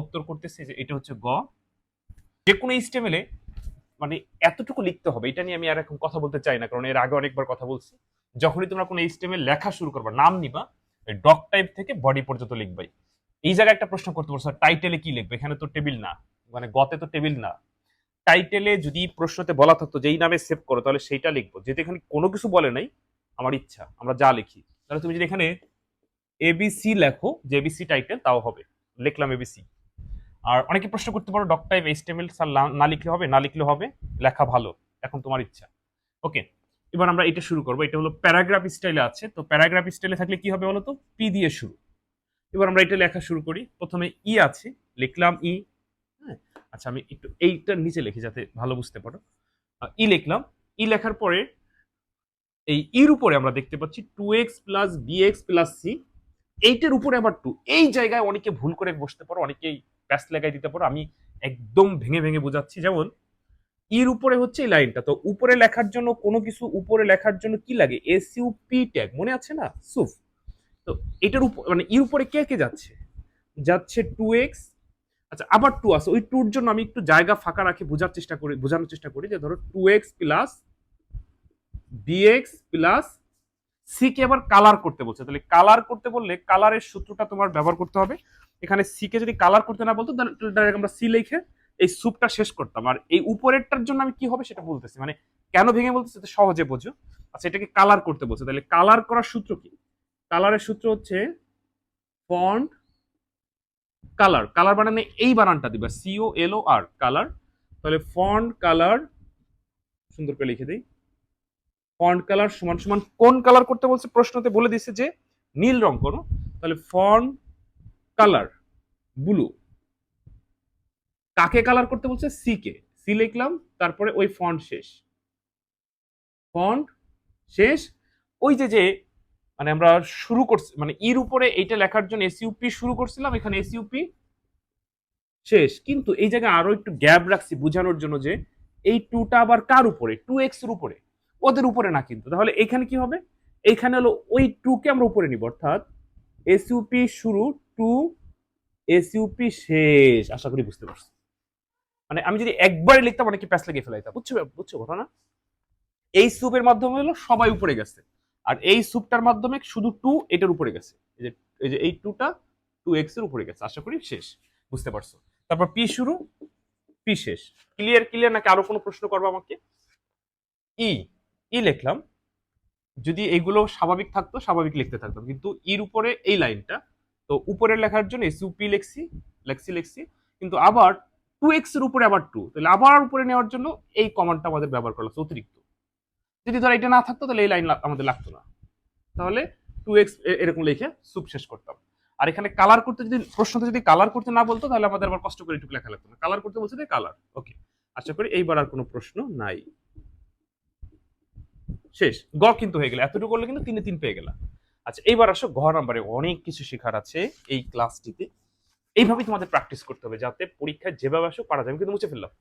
উত্তর করতেছে যে এটা হচ্ছে গ। যে কোনো স্টেমেলে মানে এতটুকু লিখতে হবে, এটা নিয়ে আমি আর এখন কথা বলতে চাই না, কারণ এর আগে অনেকবার কথা বলছি। যখনই তোমরা কোনো স্টেমে লেখা শুরু করবা, নাম নিবা ডক টাইপ থেকে বডি পর্যন্ত লিখবাই। এই জায়গায় একটা প্রশ্ন করতে পারছ টাইটেলে কি লিখবে? এখানে তো টেবিল না মানে গতে তো টেবিল না। টাইটেলে যদি প্রশ্নতে বলা থাকতো যেই নামে সেভ করো, তাহলে সেইটা লিখব। যেহেতু এখানে কোনো কিছু বলে নাই, আমার ইচ্ছা, আমরা যা লিখি। তাহলে তুমি যদি এখানে এবিসি লেখো, যে এবিসি টাইটেল তাও হবে। লিখলাম এবিসি আর অনেকে প্রশ্ন করতে পারো ডক টাইপ এইচটিএমএল স্যার না লিখলে হবে? না লিখলে হবে? লেখা ভালো। এখন তোমার ইচ্ছা। ওকে এবার আমরা এটা শুরু করব। এটা হলো প্যারাগ্রাফ স্টাইলে আছে। তো প্যারাগ্রাফ স্টাইলে থাকলে কি হবে বলো তো পি দিয়ে শুরু। এবার আমরা এটা লেখা শুরু করি। প্রথমে ই আছে। লিখলাম ই হ্যাঁ? আচ্ছা আমি একটু এইটার নিচে লিখি যাতে ভালো বুঝতে পারো। ই লিখলাম। ই লেখার পরে এই ইর উপরে আমরা দেখতে পাচ্ছি two x plus b x plus c এইটার উপরে আবার টু এই জায়গায় অনেকে ভুল করে বসতে পারো, অনেকেই প্যাস লেগাই দিতে পারো। আমি একদম ভেঙে ভেঙে বোঝাচ্ছি। যেমন ইর উপরে হচ্ছে এই লাইনটা। তো উপরে লেখার জন্য কোনো কিছু উপরে লেখার জন্য কি লাগে? এসইউ পি ট্যাগ মনে আছে না? সুফ। তো এটার উপর মানে ইর উপরে কে কে যাচ্ছে? যাচ্ছে টু এক্স আচ্ছা আবার টু আছে। ওই টুর জন্য আমি একটু জায়গা ফাঁকা রাখে বোঝার চেষ্টা করি বোঝানোর চেষ্টা করি যে ধরো two x plus b x plus c কে আবার কালার করতে বলছে। তাহলে কালার করতে বললে কালারের সূত্রটা তোমার ব্যবহার করতে হবে। এখানে সি কে যদি কালার করতে না বলতো ডাইরেক্ট আমরা সি লিখে এই স্যুপটা শেষ করতাম। আর এই উপরেরটার জন্য আমি কি হবে সেটা বলতেছি। মানে কেন ভেঙে বলতেছি সহজে বোঝো। আচ্ছা এটাকে কালার করতে বলছে। তাহলে কালার করার সূত্র কি? কালারের সূত্র হচ্ছে ফন্ট কালার কালার বানানে এই বানানটা দিবা। C O L O R colour তাহলে ফন্ট কালার সুন্দর করে লিখে দিই। ফন্ট কালার সমান সমান কোন কালার করতে বলছে? প্রশ্নতে বলে দিছে যে নীল রং করো। তাহলে ফন্ট কালার ব্লু। কাকে কালার করতে বলছে? C K. সি লিখলাম, তারপরে ওই ফন্ট শেষ। ফন্ট শেষ। ওই যে যে মানে আমরা শুরু করছি মানে ইর উপরে এইটা লেখার জন্য এসইউপি শুরু করছিলাম, এখানে এসইউপি শেষ। কিন্তু এই জায়গায় আরও একটু গ্যাপ রাখছি বোঝানোর জন্য যে, এই টুটা আবার কার উপরে? টু এক্সের উপরে। ওদের উপরে না কিন্তু। তাহলে এখানে কি হবে? এইখানে হলো ওই টু কে আমরা উপরে নিব, অর্থাৎ এসইউপি শুরু টু এসইউপি শেষ। আশা করি বুঝতে পারছ। মানে আমি যদি একবারে লিখতাম অনেকে প্যাস লেগে ফেলাইতাম। বুঝছ বুঝছ কথা না এই সুপের মাধ্যমে হলো সবাই উপরে গেছে। আর এই সুপটার মাধ্যমে শুধু টু এটার উপরে গেছে। এই যে এই যে এই টুটা টু এক্সের উপরে গেছে। আশা করি শেষ। বুঝতে পারছ? তারপর পি শুরু পি শেষ। ক্লিয়ার ক্লিয়ার নাকি আরও কোনো প্রশ্ন করব আমাকে? ই ই লিখলাম, যদি এইগুলো স্বাভাবিক থাকতো, স্বাভাবিক লিখতে থাকতাম। কিন্তু ইর উপরে এই লাইনটা, তো উপরে লেখার জন্য এসইউপি লেখছি লেখছি লেখছি, কিন্তু আবার টু এক্সের উপরে আবার টু তাহলে আবার উপরে নেওয়ার জন্য এই কমান্ডটা আমাদের ব্যবহার করা হচ্ছে অতিরিক্ত। যদি ধর এটা না থাকতো, তাহলে এই লাইন আমাদের লাগতো না। তাহলে টু এক্স এরকম লিখে সুপ শেষ করতাম। আর এখানে কালার করতে যদি প্রশ্নতে যদি কালার করতে না বলতো, তাহলে আমাদের আবার কষ্ট করে একটু লেখা লাগতো না। কালার করতে বলছে কালার ওকে আশা করি এইবার আর কোনো প্রশ্ন নাই। শেষ। গ কিন্তু হয়ে গেল। এতটুকু করলে কিন্তু তিনে তিন পেয়ে গেলাম। আচ্ছা এইবার আসো ঘ নাম্বারে। অনেক কিছু শেখার আছে এই ক্লাসটিতে এইভাবেই তোমাদের প্র্যাকটিস করতে হবে যাতে পরীক্ষায় যেভাবে আসো পারা যাবে, কিন্তু মুছে ফেললাম।